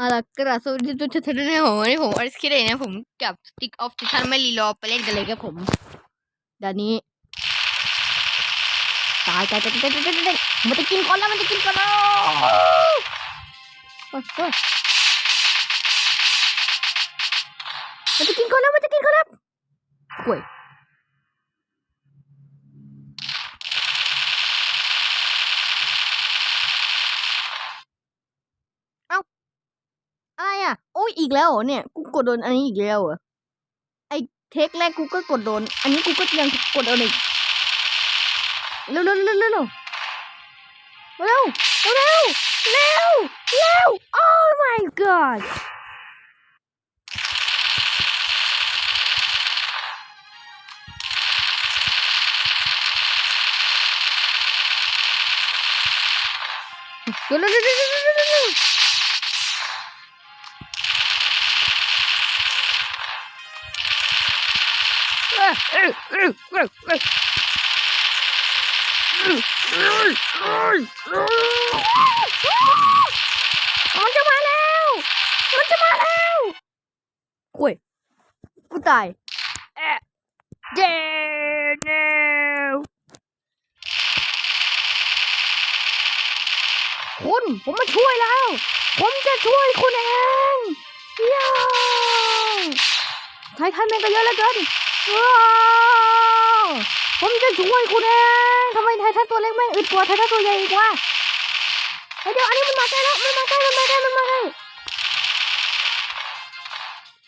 เอาล่ะกระสวัสดีทุกท่านนะผมวันนี้ผมอริสคิดเองนะผมกับ Stick of Titan ไม่รีรอไปเล่นกันเลยครับผมเดี๋ยวนี้ตายตายตายตายตายตายตายมันจะกินก่อนแล้วมันจะกินก่อนแล้วเฮ้ยเฮ้ยมันจะกินก่อนแล้วมันจะกินก่อนแล้วห่วย อะไรอะ โอ้ยอีกแล้วเหรอเนี่ย กูกดโดนอันนี้อีกแล้วเหรอไอเทคแรกกูก็กดโดน อันนี้กูก็ยังกดโดนอีกเร็วเร็วเร็วเร็วเร็วเร็วเร็วเร็วเร็ว oh my god เร็วเร็วเร็วเร็ว มันจะมาแล้ว มันจะมาแล้วคุยกูตายเอ๊ะเจเนวคุณผมมาช่วยแล้ว ผมจะช่วยคุณเองย่าไททันแม่งก็เยอะเหลือเกิน ผมจะช่วยคุณเองทำไมไททันตัวเล็กแม่งอึดกว่าไททันตัวใหญ่อีกวะเฮ้ยเดี๋ยวอันนี้มันมาใกล้แล้วมันมาใกล้มันมาใกล้มันมาใกล้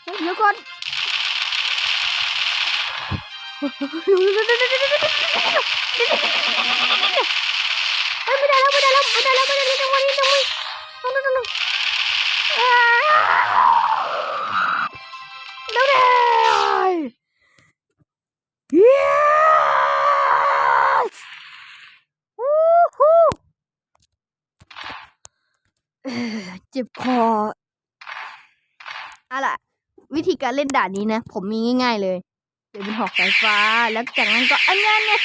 เฮ้ยเดี๋ยวก่อนเฮ้ยไม่ได้แล้วไม่ได้แล้วไม่ได้แล้วไม่ได้แล้วจังหวะนี้จังหวะนี้น้องน้องน้องเร็วเร็ว yes วู้ฮู้ เอ่อเจ็บคออาล่ะ วิธีการเล่นด่านนี้นะ ผมมีง่าย ๆ เลย เดี๋ยวเป็นหอกสายฟ้า แล้วจากนั้นก็อันนั้นแน่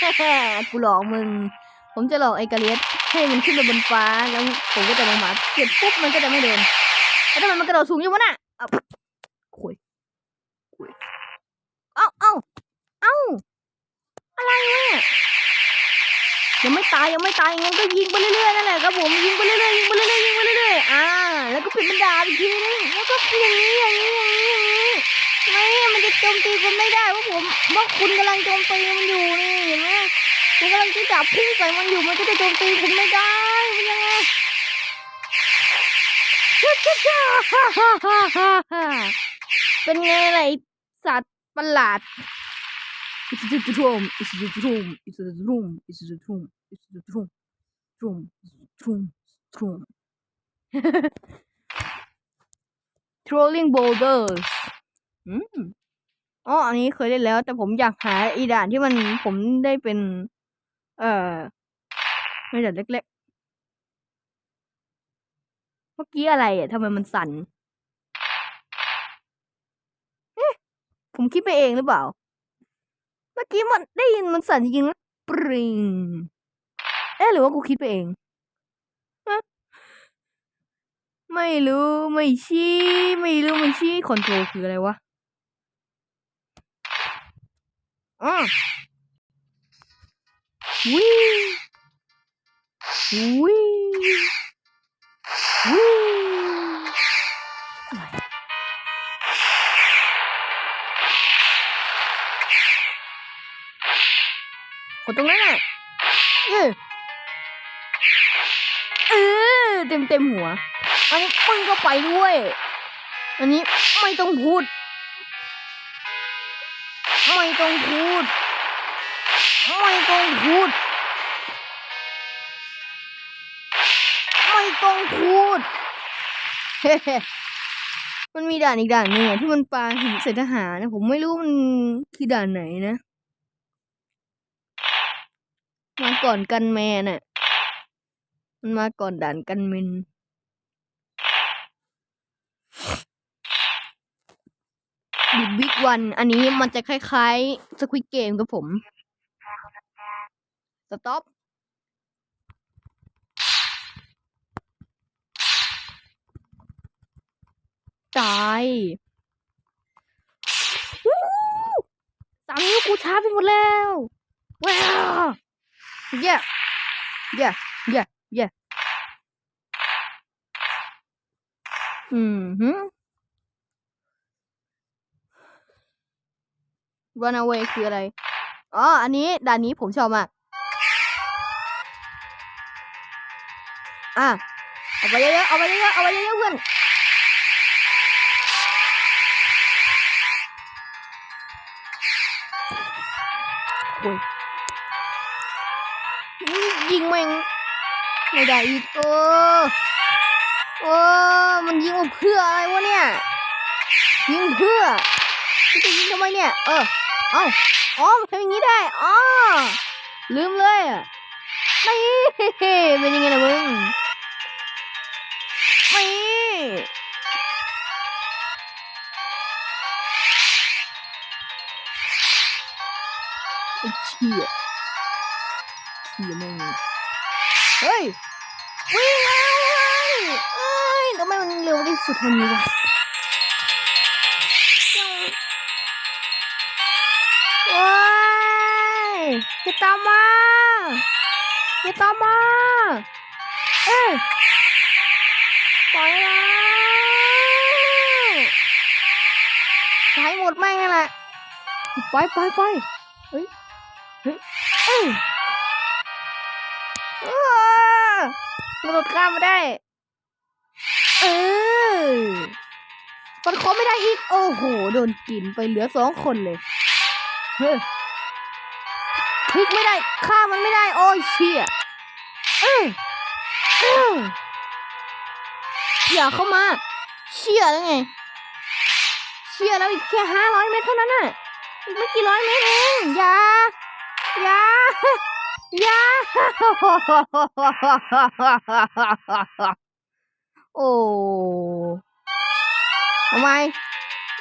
กูหลอกมึง ผมจะหลอกไอ้กาเลียสให้มันขึ้นไปบนฟ้า แล้วผมก็จะลงมาเก็บปุ๊บมันก็จะไม่โดนแล้วทำไมมันกระโดดสูงอย่างวะน่ะเอาคุยคุยเอ้าเอ้าเอ้าอะไรเนี่ย ยังไม่ตายยังไม่ตายงั้นก็ยิงไปเรื่อยๆนั่นแหละครับผมยิงไปเรื่อยๆยิงไปเรื่อยๆยิงไปเรื่อยๆอ่า แล้วก็ปิดมันดาอีกทีนึงแล้วก็อย่างนี้อย่างนี้อย่างนี้อย่างนี้ไม่มันจะโจมตีคุณไม่ได้เพราผมเพราคุณกำลังโจมตีมันอยู่นี่เห็นไหมคุณกำลังที่จับพุ่งใส่มันอยู่มันก็จะโจมตีคุณไม่ได้เป็นยังไงช่าช่าช่าฮ่าฮ่าฮ่าฮ่าเป็นไงล่ะไอสัตว์ประหลาด It's the drum. It's the drum. It's the drum. It's the drum. It's the drum. Drum. Drum. Drum. Trolling boulders อืมอ๋ออันนี้เคยเล่นแล้ว แต่ผมอยากหาอีด่านที่มันผมได้เป็น เอ่อไม่ด่านเล็กๆ เมื่อกี้อะไรอะทำไมมันสั่น เอ๊ะ ผมคิดไปเองหรือเปล่าเมื่อกี้มันได้ยินมันสั่นจริงนะปริงเอ๊ะหรือว่ากูคิดไปเอง ไม่รู้ไม่ชี้ ไม่รู้ไม่ชี้คอนโทรลคืออะไรวะอ๋อวิวิวิ กดตรงนั้นน่ะเออเออเต็มเต็มหัว อันนี้มึงก็ไปด้วย อันนี้ไม่ต้องพูด ไม่ต้องพูด ไม่ต้องพูด ไม่ต้องพูด เฮ้มันมีด่านอีกด่านนึงที่มันปาหินใส่ทหารนะ ผมไม่รู้มันคือด่านไหนนะ มาก่อนกันแมนอะมันมาก่อนด่านกันเมนบิดบิ๊กวัน อันนี้มันจะคล้ายๆสควิ g เกมกับผม สต็อปตายสามนิ้วกูช้าไปหมดแล้วว้าว เย้เย้เย้เย้อืมฮึ run away คืออะไร อ๋อ อันนี้ด่านนี้ผมชอบมาก อะ เอาไปเยอะๆ เอาไปเยอะๆ เอาไปเยอะๆเพื่อน โอ้ย แม่งไม่ได้อีกเออเออมันยิงเพื่ออะไรวะเนี่ย ยิงเพื่อจะยิงทำไมเนี่ย เออ เอาอ๋อมันทำอย่างนี้ได้อ๋อลืมเลยอะไม่เป็นยังไงล่ะมึงไม่ไอ้เชี่ยเชี่ยม่ง เฮ้ยวิ่งแล้วเฮ้ยเอ้ยทำไมมันเร็วที่สุดเท่านี้วะว้ายอย่าตามมาอย่าตามมาเอ้ยปล่อยแล้วใช้หมดแม่งนั่แหละไปไปไปเฮ้ยเฮ้ยเอ้ย อ้ากระโดดข้ามมาได้ เออฟันคอไม่ได้อีก โอ้โห โดนกินไปเหลือสองคนเลย เฮ้ยพลิกไม่ได้ ฆ่ามันไม่ได้ โอ้ยเชี่ยเออเอออย่าเข้ามา เชี่ยแล้วไง เชี่ยแล้วอีกแค่ห้าร้อยเมตรเท่านั้นน่ะ อีกไม่กี่ร้อยเมตรเอง อย่า อย่าอ ย่าโอ้ทำไม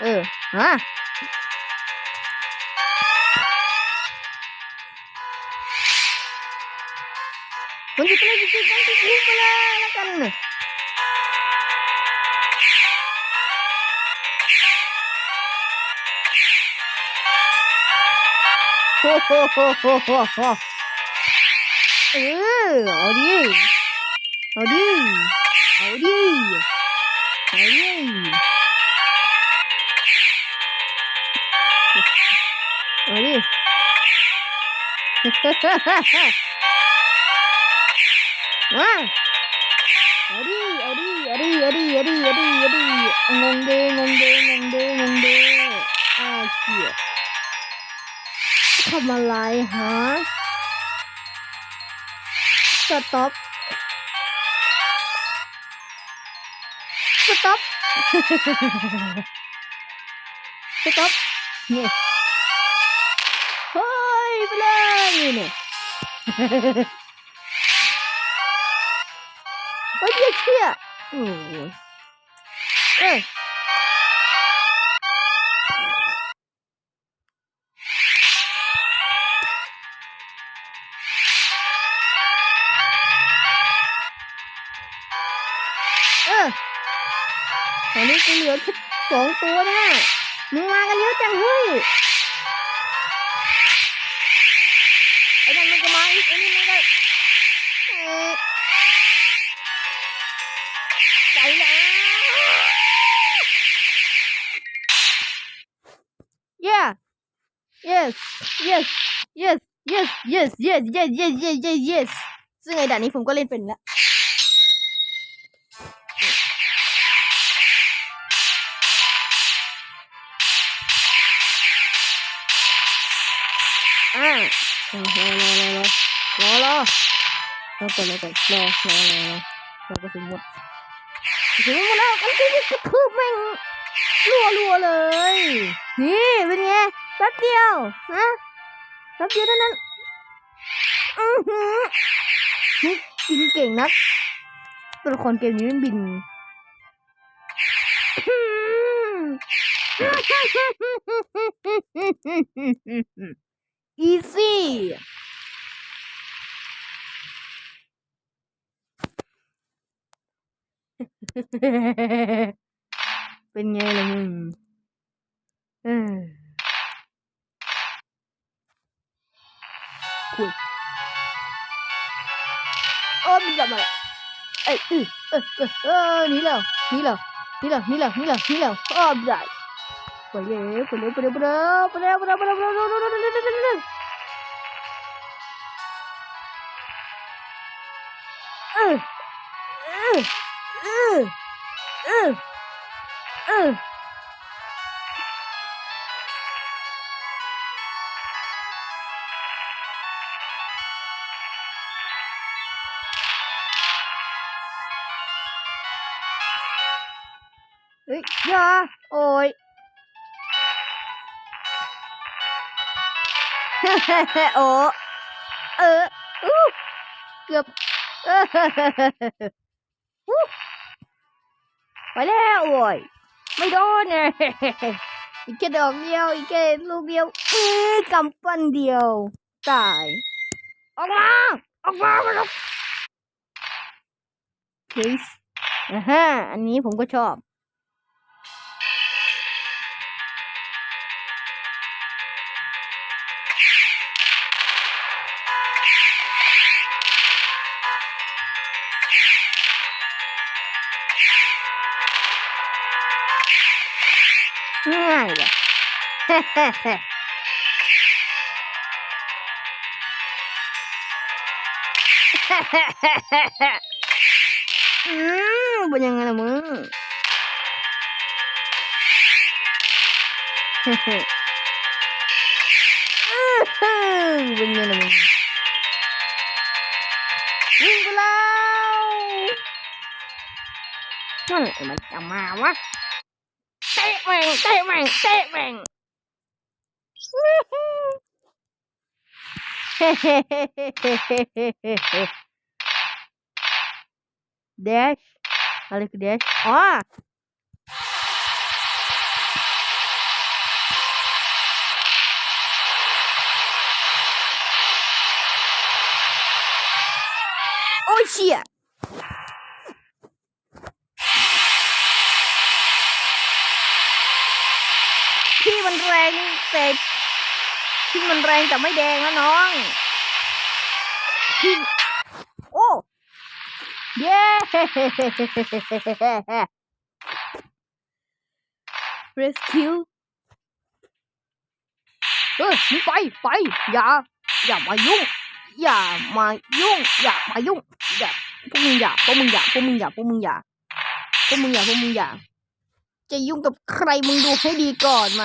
เออ ฮะมันอยู่ตรงนี้จริงๆมันจะยิงไปเลยแล้วกันน่ะโอ้โหโหโหโหโห เออเอาดิเอาดิเอาดิเอาดิเอาดิมาเอาดิเอาดิเอาดิเอาดิเอาดิเอาดิเอาดิงงเดงงเดงงเดงงเดอ้าวเชี่ยทำอะไรฮะ Stop. Stop. Stop. Ne? Hoy, bilen. นี้กูเหลือแค่สองตัวนะมึงมากันเยอะจังเฮ้ยไอ้นั่นมันก็มาอีกไอ้นี่มันก็ใจแล้ว yeah yes yes yes yes yes yes yes yes yes yes yes ซึ่งไอ้ด่านนี้ผมก็เล่นเป็นแล้ว อ่ารอรอรอรอรอรอรอก่อนรอก่อนรอรอรอรอรอกระสุนหมดถึงมาแล้วมันคือกระทืบแม่งรัวรัวเลย นี่เป็นไงแป๊บเดียวนะแป๊บเดียวเท่านั้นอือหือนี่บินเก่งนักตัวละครเกมนี้มันบินอี easy. Bên nghe là mình. Ừ. Ui. Ơ mình gặp rồi. Ê, ừ, ừ, ừ, ừ, ní lầu, ní lầu, ní lầu, ní lầu, ní lầu, ní lầu. Ôm rồi. ไปเร็วไปเร็วไปเร็วไปเร็วไปเร็วไปเร็วไปเร็วไปเร็วไปเร็วไปเร็วไปเร็วเออเออเไปเออเออเฮ้ยยาโอ้ย โอ้เอออู้เกือบเอออู้ไปแล้วโอ้ยไม่โดนเนี่ยอีกแค่ดอกเดียว อีกแค่ลูกเดียวเออกำปั้นเดียว ตาย ออกมา ออกมาไปแล้ว please อ่าฮะอันนี้ผมก็ชอบ Aynen hmm, bu yang ngalamin. Bunyi namun. Minggu lau. Mana macam awak. Batman, Batman, Batman. dash. Olha que dash. Oh! Oh, shit! อ้ยเชี่ยที่มันแรงแต่ที่มันแรงแต่ไม่แดงนะน้องที่โอ้เย้ rescue เฮ้ยมึงไปไปอย่าอย่ามายุ่ง อย่ามายุ่ง อย่ามายุ่งอย่าพวกมึงอย่าพวกมึงอย่าพวกมึงอย่าพวกมึงอย่าพวกมึงอย่าพวกมึงอย่าจะยุ่งกับใครมึงดูให้ดีก่อนไหม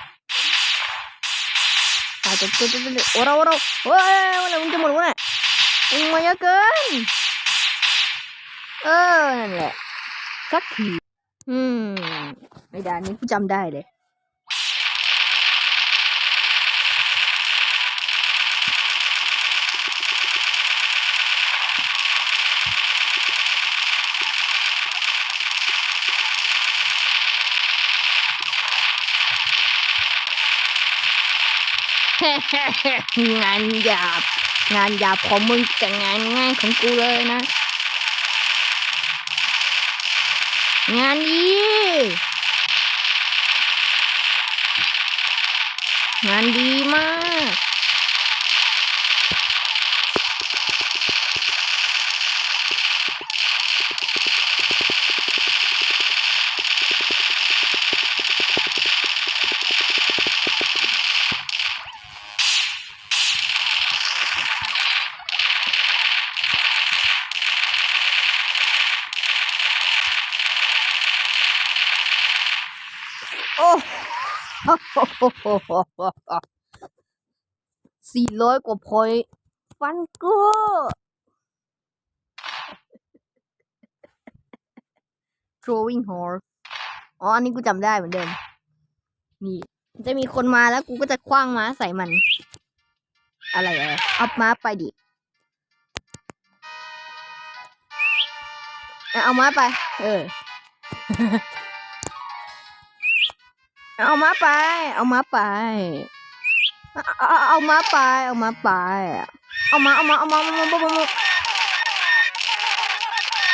ายวเดี๋ยวเดี๋ยวเดี๋ยวโอ้เราโอ้เราโอ้ยวันไหนมึงจะหมดวันไหนมึงมาเยอะเกิน เออ นั่นแหละ สักที อืม ไม่ได้นนี้กูจำได้เลย งานหยาบ งานหยาบของมึงแต่งานง่ายของกูเลยนะ งานดีงานดีมาก สี่ร้อยกว่าพอยฟันกูโ r o w i n g horse อ๋อ อันนี้กูจำได้เหมือนเดิม นี่ จะมีคนมาแล้วกูก็จะคว้างม้าใส่มัน อะไรอะไรเอาม้าไปดิ เอาม้าไป เออ เอามาไป เอามาไป เอามาไป เอามาไป เอามา เอามา เอามา เอามาเอามาเอามา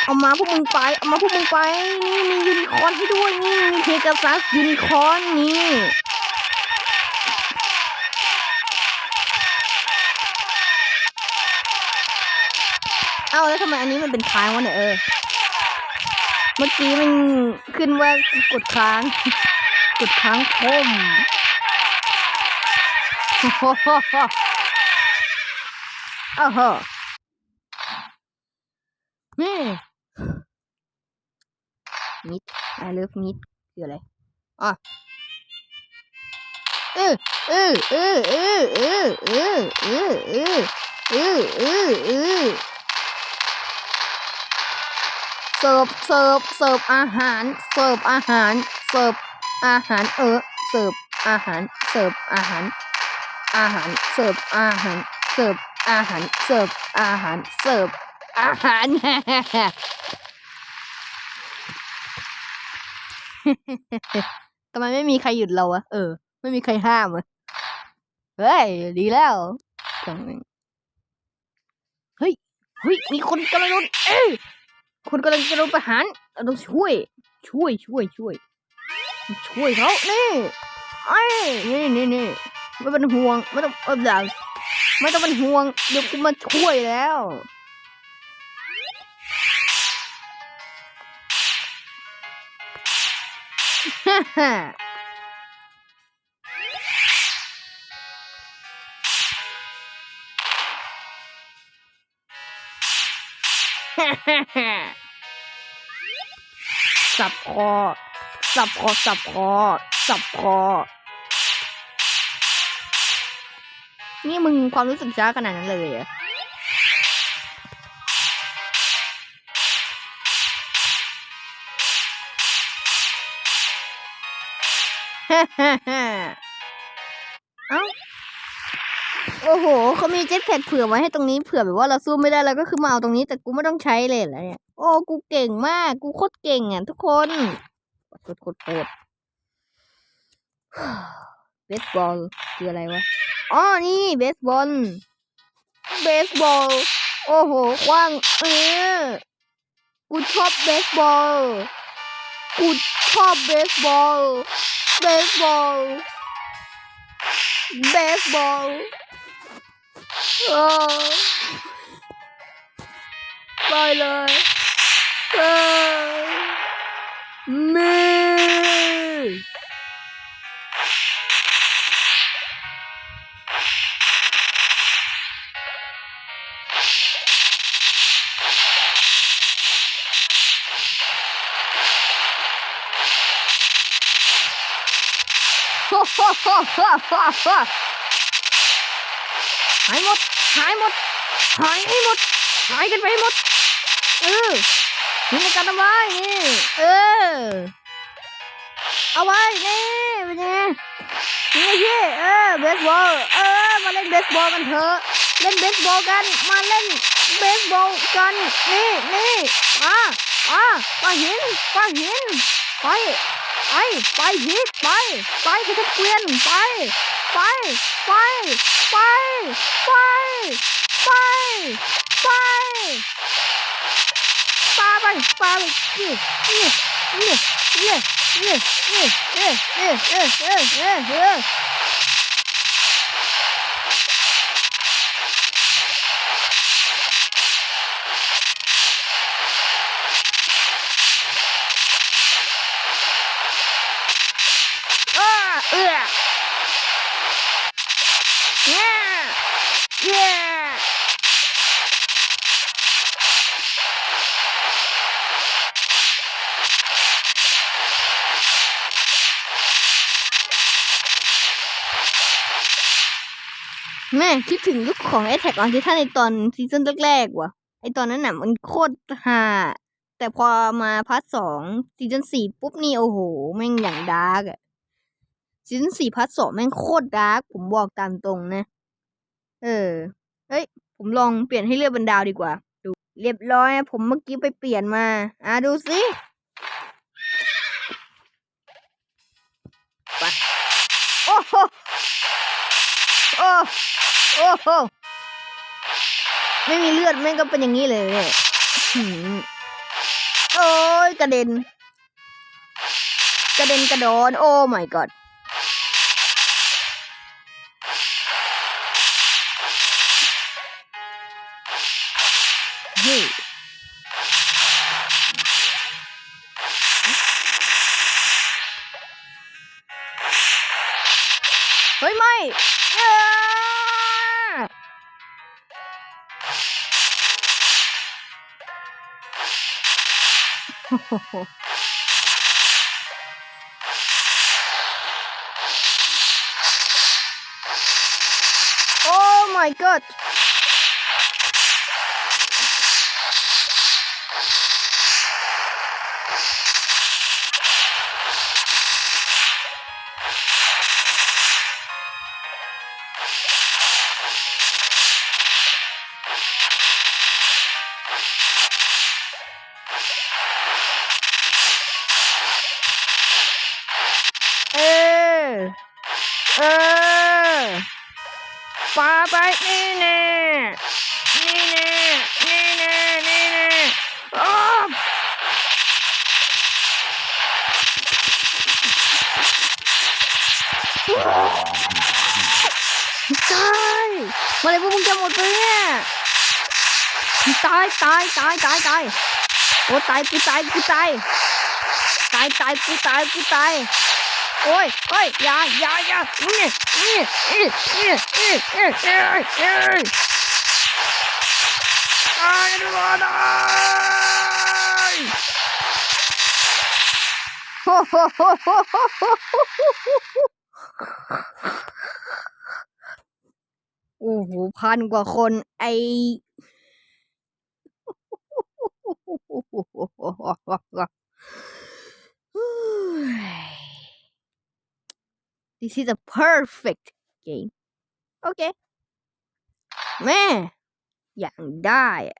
เอามาพวกมึงไป เอามาพวกมึงไป นี่มียูนิคอร์นให้ด้วยนี่มีเพกาซัสยูนิคอร์นนี่เอ้าแล้วทำไมอันนี้มันเป็นค้างวะเนี่ยเออ เมื่อกี้มันขึ้นว่ากดค้าง กดค้างคมโอ้โหอ้าวโหนี่มิด I love มิดคืออะไรอ๋อเออเออเออเออเออเออเออเออเออเออเออเสิร์ฟเสิร์ฟเสิร์ฟอาหาร เสิร์ฟอาหาร เสิร์ฟ อาหารเออเสิร์ฟอาหารเสิร์ฟอาหาร อาหารเสิร์ฟอาหาร เสิร์ฟอาหารเสิร์ฟอาหารเสิร์ฟอาหารทำไมไม่มีใครหยุดเราอะเออ ไม่มีใครห้ามอะเฮ้ย ดีแล้วจังเฮ้ย เฮ้ย มีคนกำลังโดนเอ้ยคนกำลังจะโดนประหารเราต้องช่วย ช่วย ช่วย ช่วย ช่วยเขานี่ไอ้นี่นี่นี่ไม่เป็นห่วงไม่ต้องเอออย่าไม่ต้องเป็นห่วงเดี๋ยวกูมาช่วยแล้วฮ่าฮ่าฮ่าฮ่าฮ่าสับคอ สับคอสับคอสับคอ นี่มึงความรู้สึกช้าขนาดนั้นเลยเหรอะฮ่าฮ่าฮ่าเอ้าโอ้โห เขามีเจ็ตแพ็กเผื่อไว้ให้ตรงนี้เผื่อแบบว่าเราสู้ไม่ได้เราก็คือมาเอาตรงนี้แต่กูไม่ต้องใช้เลยเหรอเนี่ย โอ้ กูเก่งมาก กูโคตรเก่งอะทุกคน โคตรโคตรโคตรเบสบอลคืออะไรวะ อ๋อ นี่เบสบอล เบสบอล โอ้โหกว้าง เออกูชอบเบสบอล กูชอบเบสบอล เบสบอล เบสบอลเออไปเลยเออ มีฮ่าฮ่าฮ่าฮ่าฮ่าฮ่าหายหมด หายหมด หายให้หมด หายกันไปให้หมด เออ นี่ในการทำไว้นี่ เออ เอาไว้นี่เป็นไงนี่พี่เออเบสบอลเออมาเล่นเบสบอลกันเถอะเล่นเบสบอลกันมาเล่นเบสบอลกันนี่นี่อ่าอ่าปาหินปาหินไปไปไปหินไปไปที่ตะเกียนไปไปไปไป ไป ปาไปปาไปนี่นี่นี่นี่นี่นี่นี่นี่นี่นี่นี่นี่อ้าเอื้อเนี่ยเนี่ย แม่คิดถึงลุคของ Attack on Titan ในตอนซีซั่นแรกๆว่ะ ไอตอนนั้นน่ะมันโคตรฮาแต่พอมาพาร์ทสองซีซั่นสี่ปุ๊บนี่โอ้โห แม่งอย่างดาร์กอะซีซั่นสี่พาร์ทสองแม่งโคตรดาร์กผมบอกตามตรงนะ เออเอ้ย ผมลองเปลี่ยนให้เลือดบรรดาวดีกว่า ดูเรียบร้อยผมเมื่อกี้ไปเปลี่ยนมา อะดูสิโอ้โห โอ้โอ้โหไม่มีเลือดแม่งก็เป็นอย่างนี้เลยโอ้ยกระเด็น กระเด็นกระโดน โอ้ my god เฮ้ oh my god! นี่แน่นี่แน่นี่แน่นี่แน่อ้ตายเมื่อไรพวกมึงจะหมดเลยเนี่ยตายตายตายตายตายโอ้ตายกูตายกูตายตายตายกูตายกูตาย โอ้ยโอ้ยอย่าอย่าอย่าอื้ออื้ออื้ออื้ออื้ออื้ออื้อตายรอดาอโฮโฮโฮโฮโฮโอ้โหพันกว่าคนไอ This is a perfect game. Okay. 喂，养大呀！